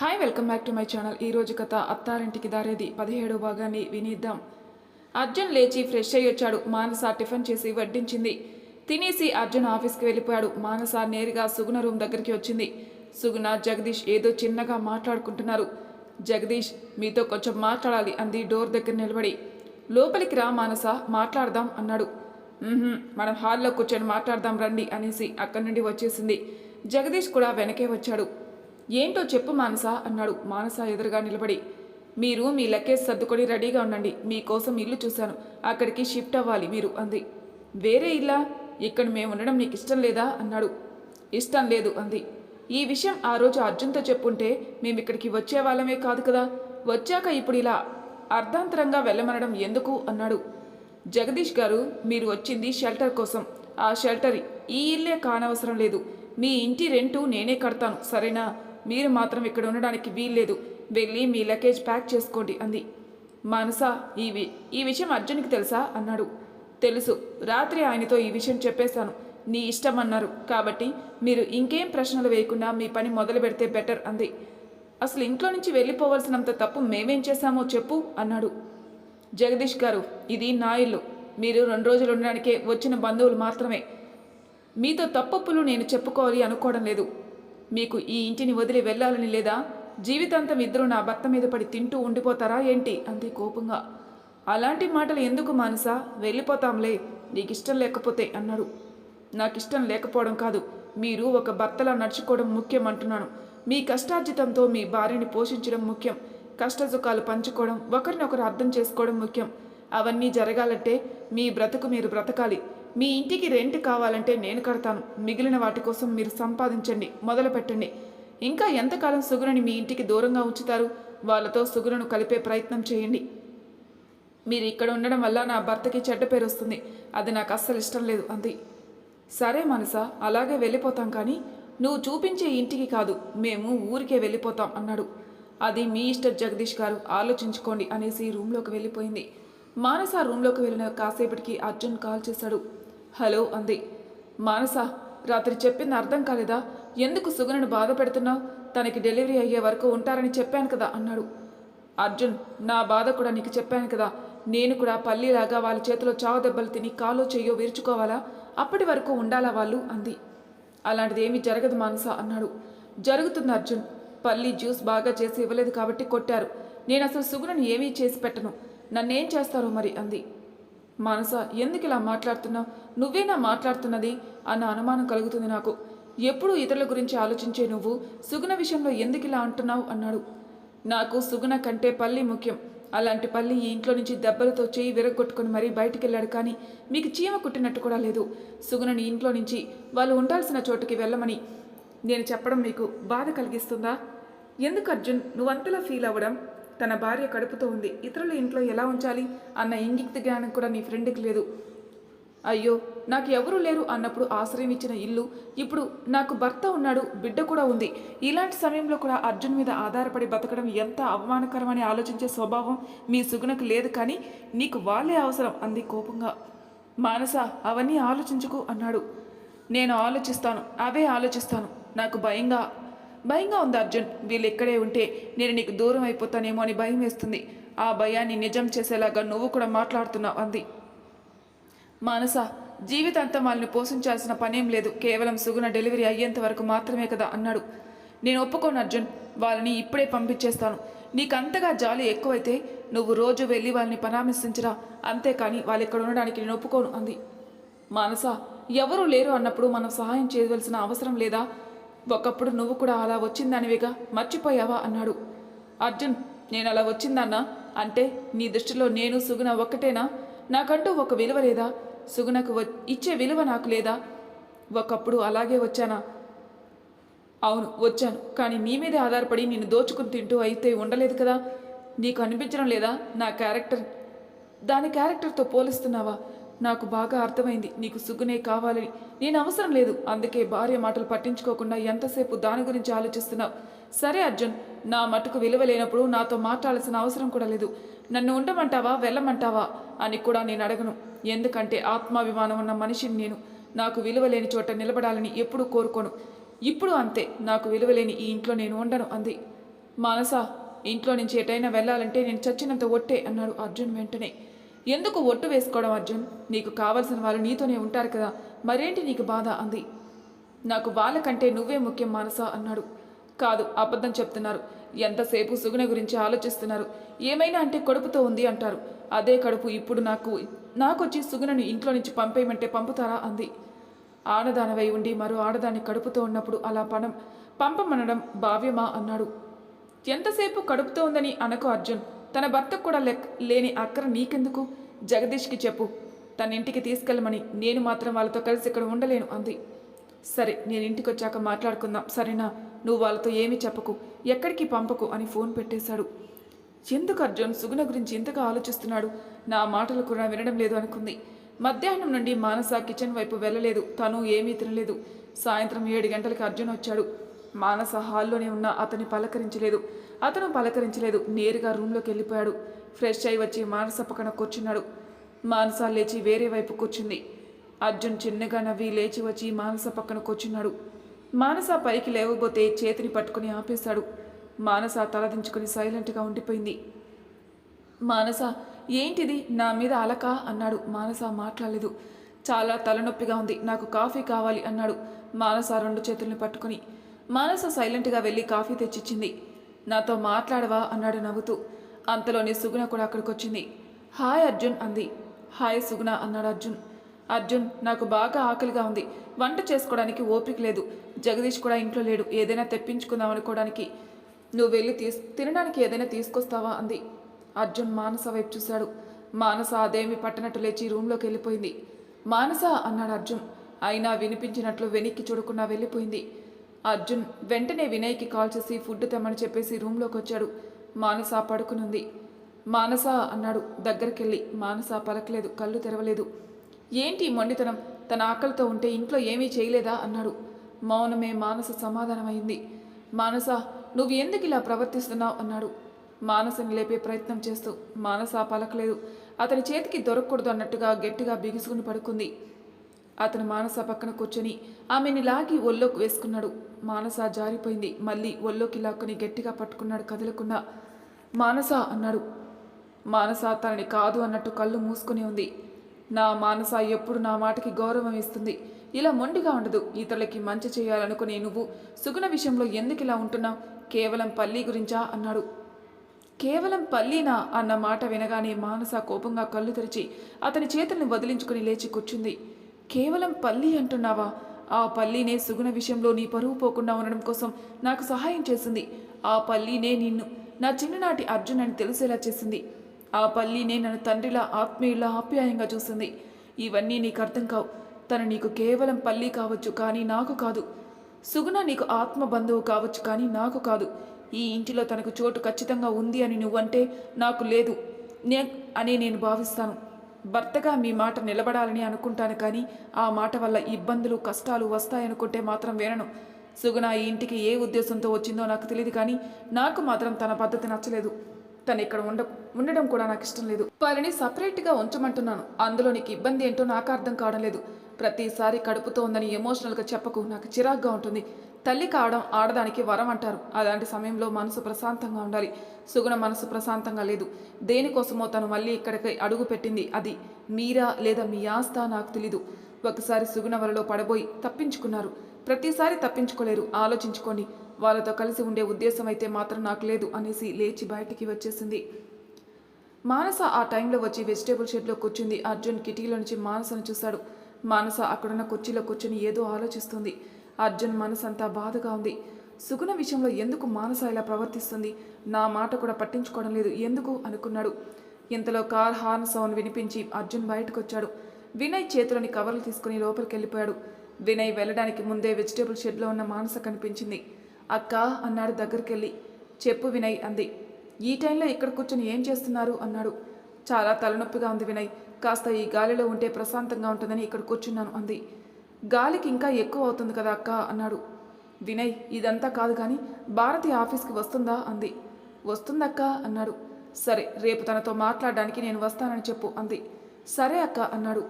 Hi welcome back to my channel. ఈ రోజు కథ అత్తారింటికి దారేది. పదిహేడో భాగాన్ని వినిద్దాం. అర్జున్ లేచి ఫ్రెష్ అయ్యి వచ్చాడు. మానస టిఫిన్ చేసి వడ్డించింది. తినేసి అర్జున్ ఆఫీస్కి వెళ్ళిపోయాడు. మానస నేరుగా సుగుణ రూమ్ దగ్గరికి వచ్చింది. సుగుణ జగదీష్ ఏదో చిన్నగా మాట్లాడుకుంటున్నారు. జగదీష్ మీతో కొంచెం మాట్లాడాలి అంది డోర్ దగ్గర నిలబడి. లోపలికి రా మానస మాట్లాడదాం అన్నాడు. మనం హాల్లో కూర్చొని మాట్లాడదాం రండి అనేసి అక్కడి నుండి వచ్చేసింది. జగదీష్ కూడా వెనకే వచ్చాడు. ఏంటో చెప్పు మానస అన్నాడు మానస ఎదురుగా నిలబడి. మీరు మీ లగేజ్ సర్దుకొని రెడీగా ఉండండి మీకోసం ఇల్లు చూశాను అక్కడికి షిఫ్ట్ అవ్వాలి మీరు అంది. వేరే ఇల్లా? ఇక్కడ మేము ఉండడం నీకు ఇష్టం లేదా? అన్నాడు. ఇష్టం లేదు అంది. ఈ విషయం ఆ రోజు అర్జున్తో చెప్పుంటే మేము ఇక్కడికి వచ్చే వాళ్ళమే కాదు కదా వచ్చాక ఇప్పుడు ఇలా అర్ధాంతరంగా వెళ్ళమనడం ఎందుకు? అన్నాడు. జగదీష్ గారు మీరు వచ్చింది షెల్టర్ కోసం. ఆ షెల్టర్ ఈ ఇల్లే కానవసరం లేదు. మీ ఇంటి రెంటు నేనే కడతాను సరేనా? మీరు మాత్రం ఇక్కడ ఉండడానికి వీల్లేదు. వెళ్ళి మీ లగేజ్ ప్యాక్ చేసుకోండి అంది. మనస ఈ వి ఈ విషయం అర్జున్కి తెలుసా? అన్నాడు. తెలుసు. రాత్రి ఆయనతో ఈ విషయం చెప్పేశాను. నీ ఇష్టం అన్నారు. కాబట్టి మీరు ఇంకేం ప్రశ్నలు వేయకుండా మీ పని మొదలు పెడితే బెటర్ అంది. అసలు ఇంట్లో నుంచి వెళ్ళిపోవలసినంత తప్పు మేమేం చేశామో చెప్పు అన్నాడు. జగదీష్ గారు ఇది నా ఇల్లు. మీరు రెండు రోజులు ఉండడానికే వచ్చిన బంధువులు మాత్రమే. మీతో తప్పప్పులు నేను చెప్పుకోవాలి అనుకోవడం లేదు. మీకు ఈ ఇంటిని వదిలి వెళ్ళాలని లేదా? జీవితాంతం ఇద్దరు నా భర్త మీద పడి తింటూ ఉండిపోతారా ఏంటి? అంతే కోపంగా. అలాంటి మాటలు ఎందుకు మానసా? వెళ్ళిపోతాంలే. నీకు ఇష్టం లేకపోతే అన్నాడు నాకు ఇష్టం లేకపోవడం కాదు. మీరు ఒక భర్తలా నడుచుకోవడం ముఖ్యం అంటున్నాను. మీ కష్టార్జితంతో మీ భార్యని పోషించడం ముఖ్యం. కష్టసుఖాలు పంచుకోవడం ఒకరినొకరు అర్థం చేసుకోవడం ముఖ్యం. అవన్నీ జరగాలంటే మీ బ్రతుకు మీరు బ్రతకాలి. మీ ఇంటికి రెంట్ కావాలంటే నేను కడతాను. మిగిలిన వాటి కోసం మీరు సంపాదించండి మొదలు పెట్టండి. ఇంకా ఎంతకాలం సుగుణని మీ ఇంటికి దూరంగా ఉంచుతారు? వాళ్ళతో సుగుణను కలిపే ప్రయత్నం చేయండి. మీరు ఇక్కడ ఉండడం వల్ల నా భర్తకి చెడ్డ పేరు వస్తుంది. అది నాకు అస్సలు ఇష్టం లేదు అంది. సరే మనస అలాగే వెళ్ళిపోతాం కానీ నువ్వు చూపించే ఇంటికి కాదు మేము ఊరికే వెళ్ళిపోతాం అన్నాడు. అది మీ ఇష్టం జగదీష్ గారు ఆలోచించుకోండి అనేసి రూమ్లోకి వెళ్ళిపోయింది. మానస రూమ్లోకి వెళ్ళిన కాసేపటికి అర్జున్ కాల్ చేశాడు. హలో అంది. మానస రాత్రి చెప్పింది అర్థం కాలేదా? ఎందుకు సుగుణను బాధ పెడుతున్నావు? తనకి డెలివరీ అయ్యే వరకు ఉంటారని చెప్పాను కదా అన్నాడు. అర్జున్ నా బాధ కూడా నీకు చెప్పాను కదా. నేను కూడా పల్లీలాగా వాళ్ళ చేతిలో చావు దెబ్బలు తిని కాలో చెయ్యో విరుచుకోవాలా? అప్పటి వరకు ఉండాలా వాళ్ళు? అంది. అలాంటిది ఏమీ జరగదు మానస అన్నాడు. జరుగుతుంది అర్జున్. పల్లి జ్యూస్ బాగా చేసి ఇవ్వలేదు కాబట్టి కొట్టారు. నేను అసలు సుగుణను ఏమీ చేసి పెట్టను. నన్నేం చేస్తారో మరి అంది. మానస ఎందుకు ఇలా మాట్లాడుతున్నావు? నువ్వేనా మాట్లాడుతున్నది అన్న అనుమానం కలుగుతుంది నాకు. ఎప్పుడు ఇతరుల గురించి ఆలోచించే నువ్వు? సుగుణ విషయంలో ఎందుకు ఇలా అంటున్నావు? అన్నాడు. నాకు సుగుణ కంటే పల్లి ముఖ్యం. అలాంటి పల్లి ఈ ఇంట్లో నుంచి దెబ్బలతో చేయి విరగొట్టుకుని మరీ బయటికి వెళ్ళాడు కానీ మీకు చీమ కుట్టినట్టు కూడా లేదు. సుగుణని ఇంట్లో నుంచి వాళ్ళు ఉండాల్సిన చోటుకి వెళ్ళమని నేను చెప్పడం మీకు బాధ కలిగిస్తుందా? ఎందుకు అర్జున్? నువ్వంతలా ఫీల్ అవ్వడం? తన భార్య కడుపుతో ఉంది. ఇతరుల ఇంట్లో ఎలా ఉంచాలి? అన్న ఇంగిక్త జ్ఞానం కూడా నీ ఫ్రెండ్కి లేదు. అయ్యో నాకు ఎవరూ లేరు అన్నప్పుడు ఆశ్రయం ఇచ్చిన ఇల్లు ఇప్పుడు నాకు భర్త ఉన్నాడు బిడ్డ కూడా ఉంది. ఇలాంటి సమయంలో కూడా అర్జున్ మీద ఆధారపడి బతకడం ఎంత అవమానకరమని ఆలోచించే స్వభావం మీ సుగుణకు లేదు కానీ నీకు వాళ్ళే అవసరం అంది కోపంగా. మానస అవన్నీ ఆలోచించుకు అన్నాడు. నేను ఆలోచిస్తాను అవే ఆలోచిస్తాను. నాకు భయంగా భయంగా ఉంది అర్జున్. వీళ్ళు ఇక్కడే ఉంటే నేను నీకు దూరం అయిపోతానేమో అని భయం వేస్తుంది. ఆ భయాన్ని నిజం చేసేలాగా నువ్వు కూడా మాట్లాడుతున్నావు అంది. మానస జీవితాంతం వాళ్ళని పోషించాల్సిన పనేం లేదు. కేవలం సుగుణ డెలివరీ అయ్యేంత వరకు మాత్రమే కదా అన్నాడు. నేను ఒప్పుకోను అర్జున్. వాళ్ళని ఇప్పుడే పంపించేస్తాను. నీకు అంతగా జాలి ఎక్కువైతే నువ్వు రోజు వెళ్ళి వాళ్ళని పరామర్శించరా? అంతేకాని వాళ్ళు ఇక్కడ ఉండడానికి నేను ఒప్పుకోను అంది. మానస ఎవరూ లేరు అన్నప్పుడు మనం సహాయం చేయవలసిన అవసరం లేదా? ఒకప్పుడు నువ్వు కూడా అలా వచ్చిందనివిగా? మర్చిపోయావా? అన్నాడు. అర్జున్ నేను అలా వచ్చిందన్నా? అంటే నీ దృష్టిలో నేను సుగుణ ఒక్కటేనా? నాకంటూ ఒక విలువ లేదా? సుగుణకు వ- ఇచ్చే విలువ నాకు లేదా? ఒకప్పుడు అలాగే వచ్చానా? అవును వచ్చాను. కానీ నీ మీదే ఆధారపడి నిన్ను దోచుకుని తింటూ అయితే ఉండలేదు కదా? నీకు అనిపించడం లేదా? నా క్యారెక్టర్ దాని క్యారెక్టర్తో పోలిస్తున్నావా? నాకు బాగా అర్థమైంది. నీకు సుగునే కావాలని. నేను అవసరం లేదు. అందుకే భార్య మాటలు పట్టించుకోకుండా ఎంతసేపు దాని గురించి ఆలోచిస్తున్నావు? సరే అర్జున్ నా మటుకు విలువ లేనప్పుడు నాతో మాట్లాడాల్సిన అవసరం కూడా లేదు. నన్ను ఉండమంటావా వెళ్ళమంటావా అని కూడా నేను అడగను. ఎందుకంటే ఆత్మాభిమానం ఉన్న మనిషిని నేను. నాకు విలువ లేని చోట నిలబడాలని ఎప్పుడూ కోరుకోను. ఇప్పుడు అంతే. నాకు విలువ లేని ఈ ఇంట్లో నేను ఉండను అంది. మానసా ఇంట్లో నుంచి ఎటైనా వెళ్ళాలంటే నేను చచ్చినంత ఒట్టే అన్నాడు అర్జున్ వెంటనే. ఎందుకు ఒట్టు వేసుకోవడం అర్జున్? నీకు కావలసిన వాళ్ళు నీతోనే ఉంటారు కదా. మరేంటి నీకు బాధ? అంది. నాకు వాళ్ళకంటే నువ్వే ముఖ్యం మానస అన్నాడు. కాదు అబద్ధం చెప్తున్నారు. ఎంతసేపు సుగుణ గురించి ఆలోచిస్తున్నారు? ఏమైనా అంటే కడుపుతో ఉంది అంటారు. అదే కడుపు ఇప్పుడు నాకు నాకొచ్చి సుగుణను ఇంట్లో నుంచి పంపేయమంటే పంపుతారా? అంది. ఆడదానవై ఉండి మరో ఆడదాన్ని కడుపుతో ఉన్నప్పుడు అలా పణం పంపమనడం భావ్యమా? అన్నాడు. ఎంతసేపు కడుపుతో ఉందని అనకు అర్జున్. తన భర్తకు కూడా లెక్ లేని అక్కర నీకెందుకు? జగదీష్కి చెప్పు. తన ఇంటికి తీసుకెళ్ళమని నేను మాత్రం వాళ్ళతో కలిసి ఇక్కడ ఉండలేను అంది. సరే నేను ఇంటికి వచ్చాక మాట్లాడుకుందాం. సరేనా? నువ్వు వాళ్ళతో ఏమీ చెప్పకు. ఎక్కడికి పంపకు అని ఫోన్ పెట్టేశాడు. ఎందుకు అర్జున్ సుగుణ గురించి ఇంతగా ఆలోచిస్తున్నాడు? నా మాటలు కూడా వినడం లేదు అనుకుంది. మధ్యాహ్నం నుండి మానస కిచెన్ వైపు వెళ్ళలేదు. తను ఏమీ తినలేదు. సాయంత్రం ఏడు గంటలకు అర్జున్ వచ్చాడు. మానస హాల్లోనే ఉన్న అతని పలకరించలేదు. అతను పలకరించలేదు. నేరుగా రూమ్లోకి వెళ్ళిపోయాడు. ఫ్రెష్ అయి వచ్చి మానస పక్కన కూర్చున్నాడు. మానస లేచి వేరే వైపు కూర్చుంది. అర్జున్ చిన్నగా నవ్వి లేచి వచ్చి మానస పక్కన కూర్చున్నాడు. మానస పైకి లేవబోతే చేతిని పట్టుకుని ఆపేశాడు. మానస తలదించుకుని సైలెంట్గా ఉండిపోయింది. మానస ఏంటిది? నా మీద అలక? అన్నాడు. మానస మాట్లాడలేదు. చాలా తలనొప్పిగా ఉంది. నాకు కాఫీ కావాలి అన్నాడు. మానస రెండు చేతుల్ని పట్టుకుని. మానస సైలెంట్గా వెళ్ళి కాఫీ తెచ్చిచ్చింది. నాతో మాట్లాడవా? అన్నాడు నవ్వుతూ. అంతలోనే సుగుణ కూడా అక్కడికి వచ్చింది హాయ్ అర్జున్ అంది. హాయ్ సుగుణ అన్నాడు అర్జున్. అర్జున్ నాకు బాగా ఆకలిగా ఉంది. వంట చేసుకోవడానికి ఓపిక లేదు. జగదీష్ కూడా ఇంట్లో లేడు. ఏదైనా తెప్పించుకుందాం అనుకోవడానికి. నువ్వు వెళ్ళి తీస్ తినడానికి ఏదైనా తీసుకొస్తావా? అంది. అర్జున్ మానస వైపు చూశాడు. మానస అదేమి పట్టనట్టు లేచి రూమ్లోకి వెళ్ళిపోయింది. మానస అన్నాడు అర్జున్. అయినా వినిపించినట్లు వెనక్కి చూడకుండా వెళ్ళిపోయింది. అర్జున్ వెంటనే వినయ్కి కాల్ చేసి ఫుడ్ తెమ్మని చెప్పేసి రూమ్లోకి వచ్చాడు. మానస పడుకునుంది. మానస అన్నాడు దగ్గరికెళ్ళి. మానస పలకలేదు కళ్ళు తెరవలేదు. ఏంటి మొండితనం? తన ఆకలితో ఉంటే ఇంట్లో ఏమీ చేయలేదా? అన్నాడు. మౌనమే మానస సమాధానమైంది. మానస నువ్వు ఎందుకు ఇలా ప్రవర్తిస్తున్నావు? అన్నాడు. మానసని లేపే ప్రయత్నం చేస్తూ. మానస పలకలేదు. అతని చేతికి దొరకకూడదు అన్నట్టుగా గట్టిగా బిగుసుకుని పడుకుంది. అతను మానస పక్కన కూర్చొని ఆమెని లాగి ఒళ్ళోకి వేసుకున్నాడు. మానస జారిపోయింది. మళ్ళీ ఒళ్ళోకి లాక్కుని గట్టిగా పట్టుకున్నాడు కదలకుండా. మానస అన్నాడు. మానస తనని కాదు అన్నట్టు కళ్ళు మూసుకుని ఉంది. నా మానస ఎప్పుడు నా మాటకి గౌరవం ఇస్తుంది. ఇలా మొండిగా ఉండదు. ఇతరులకి మంచి చేయాలనుకునే నువ్వు సుగుణ విషయంలో ఎందుకు ఇలా ఉంటున్నావు? కేవలం పల్లి గురించా? అన్నాడు. కేవలం పల్లీనా? అన్న మాట వినగానే మానస కోపంగా కళ్ళు తెరిచి అతని చేతుల్ని వదిలించుకుని లేచి కూర్చుంది. కేవలం పల్లి అంటున్నావా? ఆ పల్లీనే సుగుణ విషయంలో నీ పరువు పోకుండా ఉండడం కోసం నాకు సహాయం చేసింది. ఆ పల్లీనే నిన్ను నా చిన్ననాటి అర్జున్ అని తెలిసేలా చేసింది. ఆ పల్లీనే నన్ను తండ్రిలా ఆత్మీయులా ఆప్యాయంగా చూసింది. ఇవన్నీ నీకు అర్థం కావు. తను నీకు కేవలం పల్లి కావచ్చు కానీ నాకు కాదు. సుగుణ నీకు ఆత్మ బంధువు కావచ్చు కానీ నాకు కాదు. ఈ ఇంటిలో తనకు చోటు ఖచ్చితంగా ఉంది అని నువ్వంటే నాకు లేదు. నే అని నేను భావిస్తాను. భర్తగా మీ మాట నిలబడాలని అనుకుంటాను కానీ ఆ మాట వల్ల ఇబ్బందులు కష్టాలు వస్తాయనుకుంటే మాత్రం వినను సుగుణ ఈ ఇంటికి ఏ ఉద్దేశంతో వచ్చిందో నాకు తెలియదు కానీ నాకు మాత్రం తన పద్ధతి నచ్చలేదు. తను ఇక్కడ ఉండ ఉండడం కూడా నాకు ఇష్టం లేదు. వారిని సపరేట్గా ఉంచమంటున్నాను. అందులో నీకు ఇబ్బంది ఏంటో నాకు అర్థం కావడం లేదు. ప్రతిసారి కడుపుతో ఉందని ఎమోషనల్గా చెప్పకు. నాకు చిరాగ్గా ఉంటుంది. తల్లి కావడం ఆడదానికి వరం అంటారు. అలాంటి సమయంలో మనసు ప్రశాంతంగా ఉండాలి. సుగుణ మనసు ప్రశాంతంగా లేదు. దేనికోసమో తను మళ్ళీ ఇక్కడికి అడుగు పెట్టింది. అది మీరా లేదా మీ ఆస్త నాకు తెలీదు. ఒకసారి సుగుణ వలలో పడబోయి తప్పించుకున్నారు. ప్రతిసారి తప్పించుకోలేరు. ఆలోచించుకోండి. వాళ్ళతో కలిసి ఉండే ఉద్దేశం అయితే మాత్రం నాకు లేదు అనేసి లేచి బయటికి వచ్చేసింది. మానస ఆ టైంలో వచ్చి వెజిటేబుల్ షెడ్లో కూర్చుంది. అర్జున్ కిటికీలో నుంచి మానసను చూశాడు. మానస అక్కడున్న కుర్చీలో కూర్చుని ఏదో ఆలోచిస్తుంది. అర్జున్ మనసంతా బాధగా ఉంది. సుగుణ విషయంలో ఎందుకు మానస ఇలా ప్రవర్తిస్తుంది? నా మాట కూడా పట్టించుకోవడం లేదు. ఎందుకు? అనుకున్నాడు. ఇంతలో కార్ హార్న్ సౌండ్ వినిపించి అర్జున్ బయటకొచ్చాడు. వినయ్ చేతిలోని కవర్లు తీసుకుని లోపలికి వెళ్ళిపోయాడు వినయ్ వెళ్ళడానికి ముందే వెజిటేబుల్ షెడ్లో ఉన్న మానస కనిపించింది. అక్క అన్నాడు దగ్గరికి వెళ్ళి చెప్పు వినయ్ అంది. ఈ టైంలో ఇక్కడ కూర్చొని ఏం చేస్తున్నారు? అన్నాడు. చాలా తలనొప్పిగా ఉంది వినయ్. కాస్త ఈ గాలిలో ఉంటే ప్రశాంతంగా ఉంటుందని ఇక్కడ కూర్చున్నాను అంది. గాలికి ఇంకా ఎక్కువ అవుతుంది కదా అక్క అన్నాడు. వినయ్ ఇదంతా కాదు కానీ భారతి ఆఫీస్కి వస్తుందా అంది. వస్తుందక్క అన్నాడు. సరే రేపు తనతో మాట్లాడడానికి నేను వస్తానని చెప్పు అంది. సరే అక్క అన్నాడు.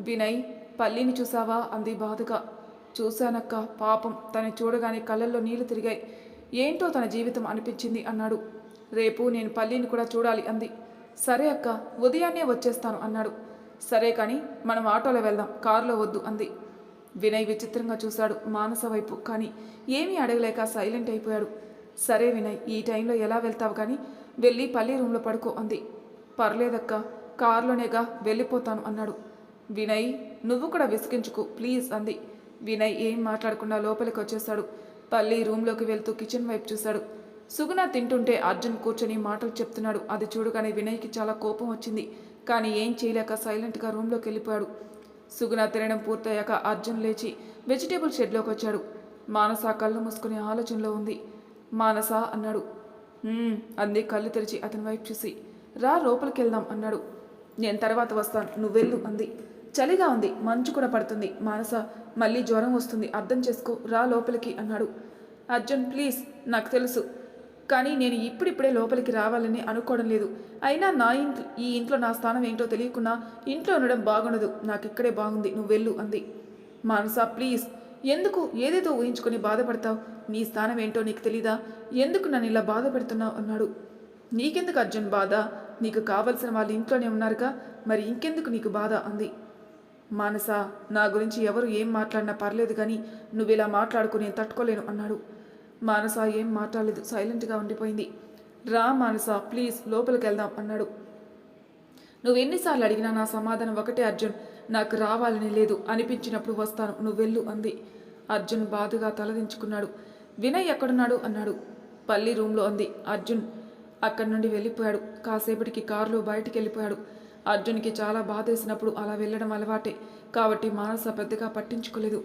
వినయ్ పల్లిని చూసావా అంది బాధగా. చూశానక్క పాపం తను చూడగానే కళ్ళల్లో నీళ్ళు తిరిగాయి. ఏంటో తన జీవితం అనిపించింది అన్నాడు. రేపు నేను పల్లిని కూడా చూడాలి అంది. సరే అక్క ఉదయాన్నే వచ్చేస్తాను అన్నాడు. సరే కానీ మనం ఆటోలో వెళ్దాం కారులో వద్దు అంది. వినయ్ విచిత్రంగా చూశాడు మానస వైపు కానీ ఏమీ అడగలేక సైలెంట్ అయిపోయాడు. సరే వినయ్ ఈ టైంలో ఎలా వెళ్తావు కానీ వెళ్ళి పల్లి రూమ్లో పడుకో అంది. పర్లేదక్క కారులోనేగా వెళ్ళిపోతాను అన్నాడు. వినయ్ నువ్వు కూడా విసిగించుకు ప్లీజ్ అంది. వినయ్ ఏం మాట్లాడకుండా లోపలికి వచ్చేశాడు పల్లి రూమ్లోకి వెళ్తూ కిచెన్ వైపు చూశాడు. సుగుణ తింటుంటే అర్జున్ కూర్చొని మాటలు చెప్తున్నాడు. అది చూడగానే వినయ్కి చాలా కోపం వచ్చింది. కానీ ఏం చేయలేక సైలెంట్గా రూమ్లోకి వెళ్ళిపోయాడు. సుగుణ తినడం పూర్తయ్యాక అర్జున్ లేచి వెజిటేబుల్ షెడ్లోకి వచ్చాడు. మానస కళ్ళు మూసుకునే ఆలోచనలో ఉంది. మానస అన్నాడు. అంది కళ్ళు తెరిచి అతని వైపు చూసి. రా లోపలికి వెళ్దాం అన్నాడు. నేను తర్వాత వస్తాను. నువ్వెళ్ళు అంది. చలిగా ఉంది. మంచు కూడా పడుతుంది. మానస మళ్ళీ జ్వరం వస్తుంది. అర్థం చేసుకో. రా లోపలికి అన్నాడు. అర్జున్ ప్లీజ్ నాకు తెలుసు. కానీ నేను ఇప్పుడిప్పుడే లోపలికి రావాలని అనుకోవడం లేదు. అయినా నా ఇంట్లో ఈ ఇంట్లో నా స్థానం ఏంటో తెలియకుండా ఇంట్లో ఉండడం బాగుండదు. నాకు ఇక్కడే బాగుంది. నువ్వు వెళ్ళు అంది. మానస ప్లీజ్. ఎందుకు? ఏదేదో ఊహించుకొని బాధపడతావు. నీ స్థానం ఏంటో నీకు తెలీదా? ఎందుకు నన్ను ఇలా బాధ పెడుతున్నావు అన్నాడు. నీకెందుకు అర్జున్ బాధ? నీకు కావలసిన వాళ్ళు ఇంట్లోనే ఉన్నారుగా? మరి ఇంకెందుకు నీకు బాధ? అంది. మానస నా గురించి ఎవరు ఏం మాట్లాడినా పర్లేదు కానీ నువ్వు ఇలా మాట్లాడుకుని నేను తట్టుకోలేను అన్నాడు. మానస ఏం మాట్లాడలేదు. సైలెంట్గా ఉండిపోయింది. రా మానస ప్లీజ్ లోపలికి వెళ్దాం అన్నాడు. నువ్వు ఎన్నిసార్లు అడిగినా నా సమాధానం ఒకటే అర్జున్. నాకు రావాలని లేదు. అనిపించినప్పుడు వస్తాను. నువ్వు వెళ్ళు అంది. అర్జున్ బాధగా తలదించుకున్నాడు. వినయ్ ఎక్కడున్నాడు అన్నాడు. పల్లి రూమ్లో అంది. అర్జున్ అక్కడి నుండి వెళ్ళిపోయాడు. కాసేపటికి కారులో బయటికి వెళ్ళిపోయాడు అర్జున్కి చాలా బాధేసినప్పుడు అలా వెళ్ళడం అలవాటే. కాబట్టి మానస పెద్దగా పట్టించుకోలేదు.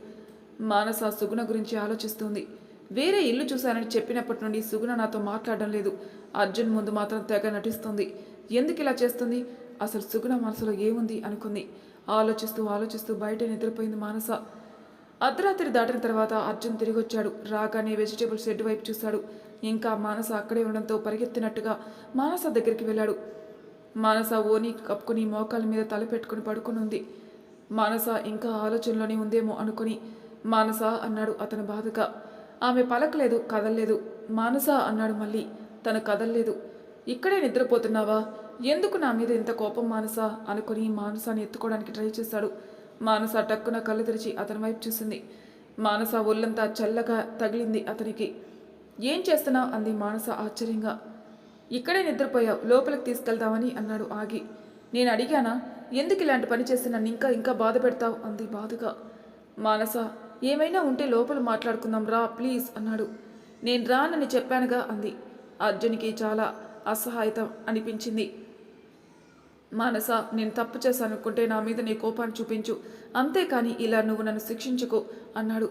మానస సుగుణ గురించి ఆలోచిస్తుంది. వేరే ఇల్లు చూశానని చెప్పినప్పటి నుండి సుగుణ నాతో మాట్లాడడం లేదు. అర్జున్ ముందు మాత్రం తెగ నటిస్తుంది. ఎందుకు ఇలా చేస్తుంది? అసలు సుగుణ మనసులో ఏముంది అనుకుంది. ఆలోచిస్తూ ఆలోచిస్తూ బయట నిద్రపోయింది మానస. అర్ధరాత్రి దాటిన తర్వాత అర్జున్ తిరిగి వచ్చాడు రాగానే వెజిటేబుల్ షెడ్ వైపు చూశాడు. ఇంకా మానస అక్కడే ఉండడంతో పరిగెత్తినట్టుగా మానస దగ్గరికి వెళ్ళాడు. మానస ఓని కప్పుకొని మోకాల మీద తల పెట్టుకుని పడుకుని ఉంది. మానస ఇంకా ఆలోచనలోనే ఉందేమో అనుకుని మానస అన్నాడు అతను బాధగా. ఆమె పలకలేదు కదల్లేదు. మానస అన్నాడు మళ్ళీ. తను కదల్లేదు. ఇక్కడే నిద్రపోతున్నావా? ఎందుకు నా మీద ఇంత కోపం మానస? అనుకుని మానసాన్ని ఎత్తుకోవడానికి ట్రై చేశాడు. మానస టక్కున కళ్ళు తెరిచి అతని వైపు చూసింది. మానస ఒళ్ళంతా చల్లగా తగిలింది అతనికి. ఏం చేస్తున్నావు అంది మానస ఆశ్చర్యంగా. ఇక్కడే నిద్రపోయావు. లోపలికి తీసుకెళ్దామని అన్నాడు ఆగి. నేను అడిగానా? ఎందుకు ఇలాంటి పని చేసి నన్ను ఇంకా ఇంకా బాధ పెడతావు? అంది బాధగా. మానస ఏమైనా ఉంటే లోపల మాట్లాడుకుందాం రా ప్లీజ్ అన్నాడు. నేను రానని చెప్పానుగా అంది. అర్జున్కి చాలా అసహాయతం అనిపించింది. మానస నేను తప్పు చేశాననుకుంటే నా మీద నీ కోపాన్ని చూపించు. అంతేకాని ఇలా నువ్వు నన్ను శిక్షించుకో అన్నాడు.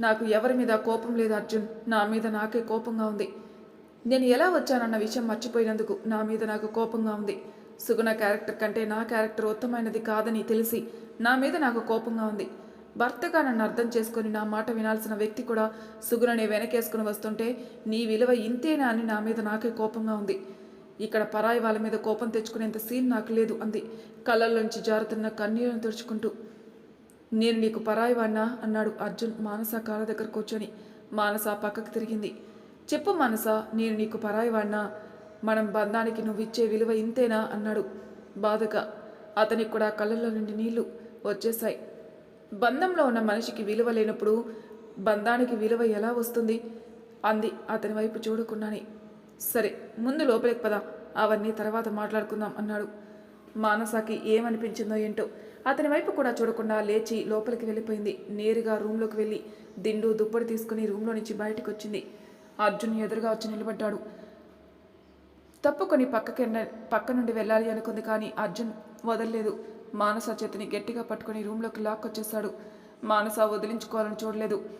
నాకు ఎవరి మీద కోపం లేదు అర్జున్. నా మీద నాకే కోపంగా ఉంది. నేను ఎలా వచ్చానన్న విషయం మర్చిపోయినందుకు నా మీద నాకు కోపంగా ఉంది. సుగుణ క్యారెక్టర్ కంటే నా క్యారెక్టర్ ఉత్తమైనది కాదని తెలిసి నా మీద నాకు కోపంగా ఉంది. భర్తగా నన్ను అర్థం చేసుకొని నా మాట వినాల్సిన వ్యక్తి కూడా సుగుణని వెనకేసుకుని వస్తుంటే నీ విలువ ఇంతేనా అని నా మీద నాకే కోపంగా ఉంది. ఇక్కడ పరాయి వాళ్ళ మీద కోపం తెచ్చుకునేంత సీన్ నాకు లేదు అంది. కళ్ళల్లోంచి జారుతున్న కన్నీళ్ళను తుడుచుకుంటూ. నేను నీకు పరాయి వాడినా? అన్నాడు అర్జున్ మానస కాళ్ళ దగ్గర కూర్చొని. మానస పక్కకు తిరిగింది. చెప్పు మానస నేను నీకు పరాయి వాడినా? మనం బంధానికి నువ్వు ఇచ్చే విలువ ఇంతేనా? అన్నాడు బాధగా. అతనికి కూడా కళ్ళల్లో నుండి నీళ్ళు వచ్చేశాయి. బంధంలో ఉన్న మనిషికి విలువ లేనప్పుడు బంధానికి విలువ ఎలా వస్తుంది? అంది అతని వైపు చూడకుండానే. సరే ముందు లోపలికి పద అవన్నీ తర్వాత మాట్లాడుకుందాం అన్నాడు. మానసాకి ఏమనిపించిందో ఏంటో అతని వైపు కూడా చూడకుండా లేచి లోపలికి వెళ్ళిపోయింది. నేరుగా రూమ్లోకి వెళ్ళి దిండు దుప్పటి తీసుకుని రూమ్లో నుంచి బయటకు వచ్చింది అర్జున్ ఎదురుగా వచ్చి నిలబడ్డాడు. తప్పుకొని పక్కకి పక్క నుండి వెళ్ళాలి అనుకుంది కానీ అర్జున్ వదలలేదు. మానస చేతిని గట్టిగా పట్టుకొని రూమ్లోకి లాక్కొచ్చేశాడు. మానస వదిలించుకోవాలని చూడలేదు.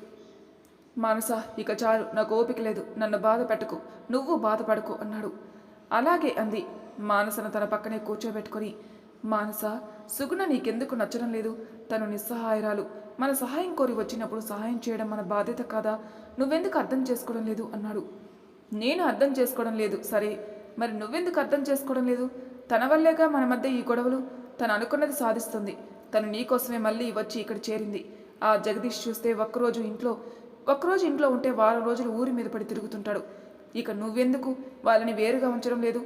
మానస ఇక చాలు నాకు ఓపిక లేదు. నన్ను బాధ పెట్టకు. నువ్వు బాధపడకు అన్నాడు. అలాగే అంది. మానసను తన పక్కనే కూర్చోబెట్టుకొని మానస సుగుణ నీకెందుకు నచ్చడం లేదు? తను నిస్సహాయరాలు. మన సహాయం కోరి వచ్చినప్పుడు సహాయం చేయడం మన బాధ్యత కాదా? నువ్వెందుకు అర్థం చేసుకోవడం లేదు అన్నాడు. నేను అర్థం చేసుకోవడం లేదు. సరే మరి నువ్వెందుకు అర్థం చేసుకోవడం లేదు? తన వల్లేగా మన మధ్య ఈ గొడవలు? తను అనుకున్నది సాధిస్తుంది. తను నీకోసమే మళ్ళీ వచ్చి ఇక్కడ చేరింది. ఆ జగదీష్ చూస్తే ఒక్కరోజు ఇంట్లో ఒక్కరోజు ఇంట్లో ఉంటే వారం రోజులు ఊరి మీద పడి తిరుగుతుంటాడు. ఇక నువ్వెందుకు? వాళ్ళని వేరుగా ఉంచడం లేదు.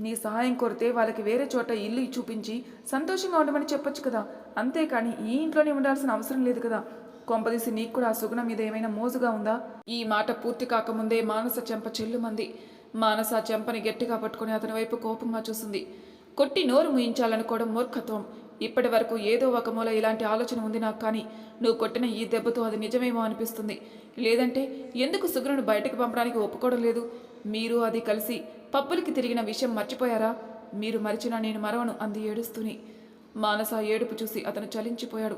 నీ సహాయం కోరితే వాళ్ళకి వేరే చోట ఇల్లు చూపించి సంతోషంగా ఉండమని చెప్పొచ్చు కదా. అంతేకాని ఈ ఇంట్లోనే ఉండాల్సిన అవసరం లేదు కదా. కొంపదీసి నీకు కూడా ఆ సుగుణం మీద ఏమైనా మోజుగా ఉందా? ఈ మాట పూర్తి కాకముందే మానస చెంప చెల్లుమంది. మానస చెంపని గట్టిగా పట్టుకుని అతని వైపు కోపంగా చూసింది. కొట్టి నోరు ముయించాలనుకోవడం మూర్ఖత్వం. ఇప్పటి వరకు ఏదో ఒక మూల ఇలాంటి ఆలోచన ఉంది నాకు కానీ నువ్వు కొట్టిన ఈ దెబ్బతో అది నిజమేమో అనిపిస్తుంది. లేదంటే ఎందుకు సుగ్రును బయటకు పంపడానికి ఒప్పుకోవడం లేదు? మీరు అది కలిసి పబ్బులకి తిరిగిన విషయం మర్చిపోయారా? మీరు మరిచినా నేను మరవను అంది ఏడుస్తూనే. మానస ఏడుపు చూసి అతను చలించిపోయాడు.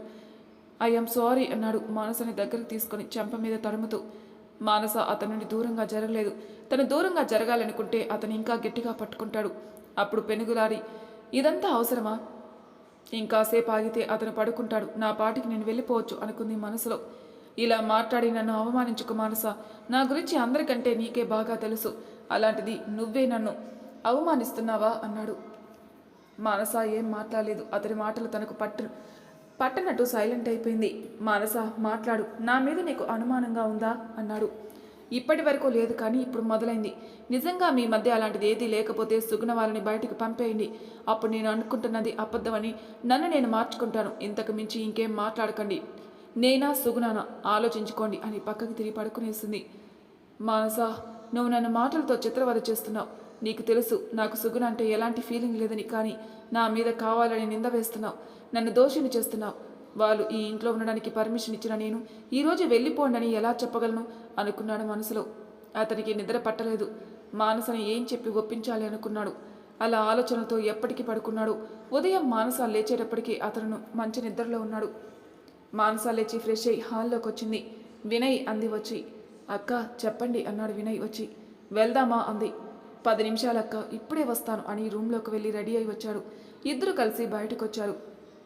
ఐఎమ్ సారీ అన్నాడు మానసని దగ్గరికి తీసుకొని చెంప మీద తడుముతూ. మానస అతని నుండి దూరంగా జరగలేదు. తను దూరంగా జరగాలనుకుంటే అతను ఇంకా గట్టిగా పట్టుకుంటాడు. అప్పుడు పెనుగులాడి ఇదంతా అవసరమా? ఇంకాసేపు ఆగితే అతను పడుకుంటాడు. నా పాటికి నేను వెళ్ళిపోవచ్చు అనుకుంది మనసులో. ఇలా మాట్లాడి నన్ను అవమానించుకు మానస. నా గురించి అందరికంటే నీకే బాగా తెలుసు. అలాంటిది నువ్వే నన్ను అవమానిస్తున్నావా? అన్నాడు. మానస ఏం మాట్లాడలేదు. అతని మాటలు తనకు పట్టు పట్టనట్టు సైలెంట్ అయిపోయింది. మానస మాట్లాడు. నా మీద నీకు అనుమానంగా ఉందా? అన్నాడు. ఇప్పటి వరకు లేదు కానీ ఇప్పుడు మొదలైంది. నిజంగా మీ మధ్య అలాంటిది ఏదీ లేకపోతే సుగుణ వాళ్ళని బయటకు పంపేయండి. అప్పుడు నేను అనుకుంటున్నది అబద్ధమని నన్ను నేను మార్చుకుంటాను. ఇంతకు మించి ఇంకేం మాట్లాడకండి. నేనా సుగుణానా? ఆలోచించుకోండి అని పక్కకి తిరిగి పడుకునేసింది. మానసా నువ్వు నన్ను మాటలతో చిత్రవద చేస్తున్నావు. నీకు తెలుసు నాకు సుగుణ అంటే ఎలాంటి ఫీలింగ్ లేదని కానీ నా మీద కావాలని నింద వేస్తున్నావు. నన్ను దోషిని చేస్తున్నావు. వాళ్ళు ఈ ఇంట్లో ఉండడానికి పర్మిషన్ ఇచ్చిన నేను ఈరోజు వెళ్ళిపోండని ఎలా చెప్పగలను? అనుకున్నాడు మనసులో. అతనికి నిద్ర పట్టలేదు. మానసని ఏం చెప్పి ఒప్పించాలి అనుకున్నాడు. అలా ఆలోచనతో ఎప్పటికీ పడుకున్నాడు. ఉదయం మానస లేచేటప్పటికీ అతను మంచి నిద్రలో ఉన్నాడు. మానస లేచి ఫ్రెష్ అయి హాల్లోకి వచ్చింది. వినయ్ అంది వచ్చి అక్క చెప్పండి అన్నాడు వినయ్ వచ్చి. వెళ్దామా అంది. పది నిమిషాలక్క ఇప్పుడే వస్తాను అని రూమ్లోకి వెళ్ళి రెడీ అయి వచ్చాడు. ఇద్దరు కలిసి బయటకు వచ్చారు